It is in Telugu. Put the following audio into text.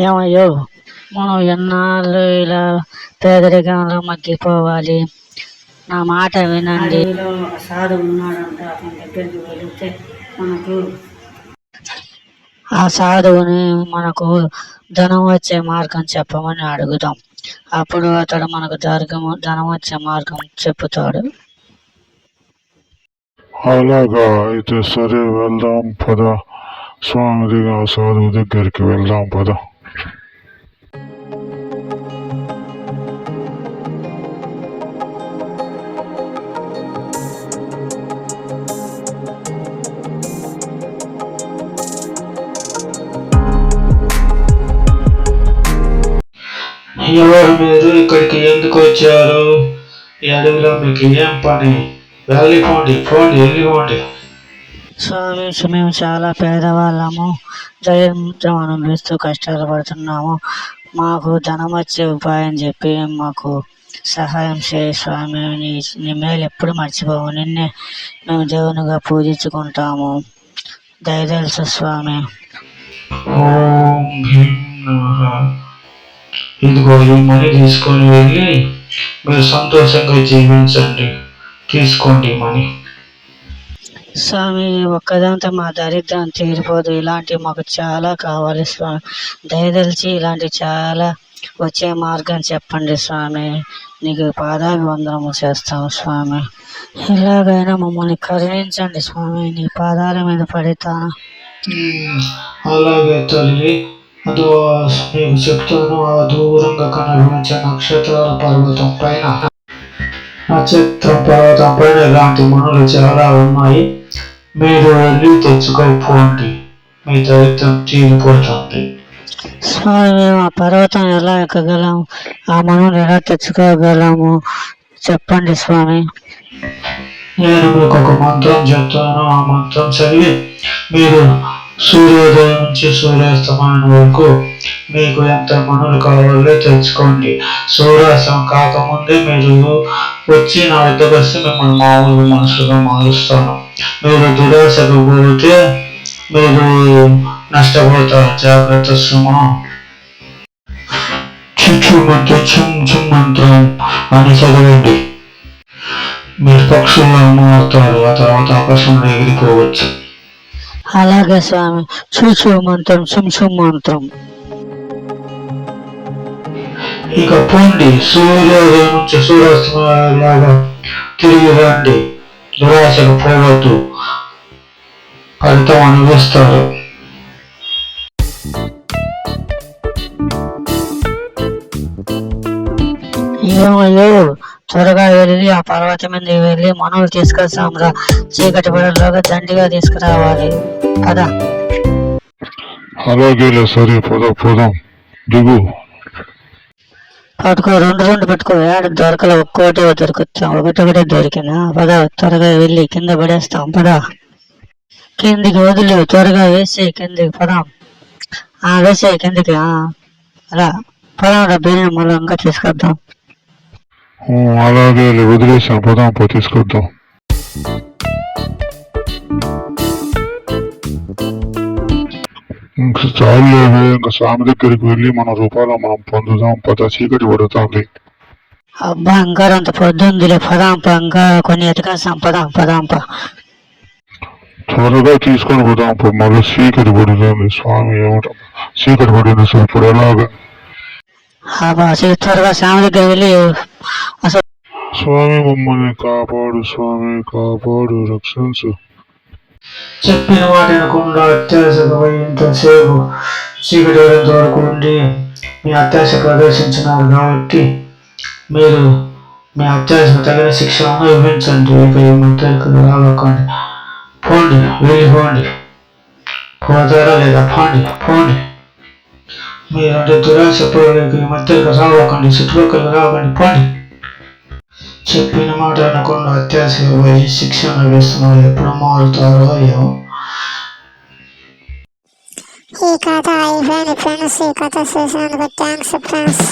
ఏమయ్యో? మనం ఎన్నాళ్ళు ఇలా పేదరికంలో మగ్గిపోవాలి? నా మాట వినండి. ఒక సాధు ఉన్నాడంట అతని దగ్గరికి వెళితే మనకు ఆ సాధువుని మనకు ధనం వచ్చే మార్గం చెప్పమని అడుగుదాం. అప్పుడు అతడు మనకు దర్గము ధనం వచ్చే మార్గం చెప్పుతాడు. అలాగా అయితే సరే వెళ్దాం పద. స్వామి దగ్గర సాధువు దగ్గరికి వెళ్దాం పద. ఎవరు మీరు ఇక్కడికి ఎందుకు వచ్చారు? ఈ అడవిలో మీకు ఏం పని? వెళ్ళిపోండి పోండి వెళ్ళిపోండి స్వామి మేము చాలా పేదవాళ్ళము. దరిద్రం అనుభవిస్తూ కష్టాలు పడుతున్నాము. మాకు ధనం వచ్చే ఉపాయం చెప్పి మాకు సహాయం చేయి స్వామి. నీ నీ మేలు ఎప్పుడు మర్చిపోము నిన్నే మేము దేవునిగా పూజించుకుంటాము. దయదలుసు స్వామి. ఇదిగో ఈ మనీ తీసుకొని వెళ్ళి మీరు సంతోషంగా జీవించండి. తీసుకోండి మనీ. స్వామి ఒక్కదంతా మా దరిద్రం తీరిపోదు. ఇలాంటివి మాకు చాలా కావాలి స్వామి. దయదలిచి ఇలాంటి చాలా వచ్చే మార్గం చెప్పండి స్వామి. నీకు పాదాభివందనము చేస్తాము స్వామి. ఎలాగైనా మమ్మల్ని కరుణించండి స్వామి. నీ పాదాల మీద పడతాను. అలాగే తల్లి. అదో మీకు చెప్తాను. ఆ దూరంగా కనిపించే నక్షత్రాల పర్వతం పైన. నక్షత్ర పర్వతం పైన ఇలాంటి మనులు చాలా ఉన్నాయి. మీరు వెళ్ళి తెచ్చుకోపోండి మీ దరిద్రం తీరిపోతుంది స్వామి మేము ఆ పర్వతం ఎలా ఎక్కగలము? ఆ మనల్ని ఎలా తెచ్చుకోగలము? చెప్పండి స్వామి. నేను మీకు ఒక మంత్రం చెప్తాను. ఆ మంత్రం చదివి మీరు సూర్యోదయం నుంచి సూర్యాస్తమయం వరకు మీకు ఎంత మనులు కావాలో తెలుసుకోండి. సూర్యాసం కాకముందే మీరు వచ్చి నా వద్దకు వస్తే మిమ్మల్ని మామూలు మనుషులుగా మారుస్తాను. మీరు దురాశకు పోతే మీరు నష్టపోతారు. జాగ్రత్త సుమా. చుచ్చు మంత్రం చుమ్ చుమ్ మంత్రం అని చదవండి. మీరు పక్షుల్లో మారుతారు. ఆ తర్వాత ఆకాశంలో ఎగిరిపోవచ్చు. అలాగే స్వామి. చూచు మంత్రం చుంచు మంత్రం. ఇక పోండి సూర్యోదయం నుంచి సూర్యాస్తమయాలాగా తిరిగి రండి దురాశకు పోవద్దు ఫలితం అనుభవిస్తారు. ఏమయ్యో త్వరగా వెళ్ళి ఆ పర్వతం మీద వెళ్ళి మనవులు తీసుకొస్తాం రా. చీకటి పడలోగా దండిగా తీసుకురావాలి. కదా అలాగేలే సరే పద పోదాం. దిగు. పట్టుకో రెండు రెండు పెట్టుకో. ఏడు దొరకలే ఒక్కోటే దొరుకుతాం ఒకటి ఒకటే దొరికినా. పద త్వరగా వెళ్ళి కింద పడేస్తాం. పద. కిందికి వదిలి త్వరగా వేసి కిందికి పదాం. ఆ వేసే కిందికి ఆ. రా పదాం రా మళ్ళీ ఇంకా తీసుకొద్దాం. అలాగే అలాగేలే పదాం పోదాం పో తీసుకొద్దాం. ఇంక చాలులేవే ఇంకా స్వామి దగ్గరికి వెళ్ళి మన రూపాయలు మనం పొందుదాం పద చీకటి పడుతుంది అబ్బా ఇంకా అంత పొద్దుందిలే పదాంప ఇంకా కొన్ని ఎతకాసాం పదాం పదాంప. త్వరగా తీసుకొని పోదాం పో మళ్ళీ చీకటి పడుతుంది స్వామి ఏమిటో చీకటి పడింది సార్ ఇప్పుడు ఎలాగా? అబ్బా అసలు త్వరగా స్వామి దగ్గర వెళ్ళి అసలు స్వామి మమ్మల్ని కాపాడు స్వామి కాపాడు రక్షించు. చెప్పిన వాటి వినకుండా అత్యాశకు ఇంతసేపు చీకటి పడేంత వరకు ఉండి మీ అత్యాశ ప్రదర్శించినారు కాబట్టి మీరు మీ అత్యాశకు తగిన శిక్షణ అనుభవించండి. ఇక ఈ పోండి రావకండి పోండి వెళ్ళిపోండి. పోతారా లేదా? పోండి పోండి. మీరంటే దురాశ పోలేక ఈ మధ్యకు రావకండి చుట్టుపక్కల రావకండి. పోండి. చెప్పిన మాట అనకుండా అత్యాశ పోయి శిక్ష అనుభవిస్తున్నారు ఎప్పుడు మారుతారో ఏమో ఈ కథ అయిపోయింది ఫ్రెండ్స్ ఈ కథ చూసినందుకు థ్యాంక్స్ ఫ్రెండ్స్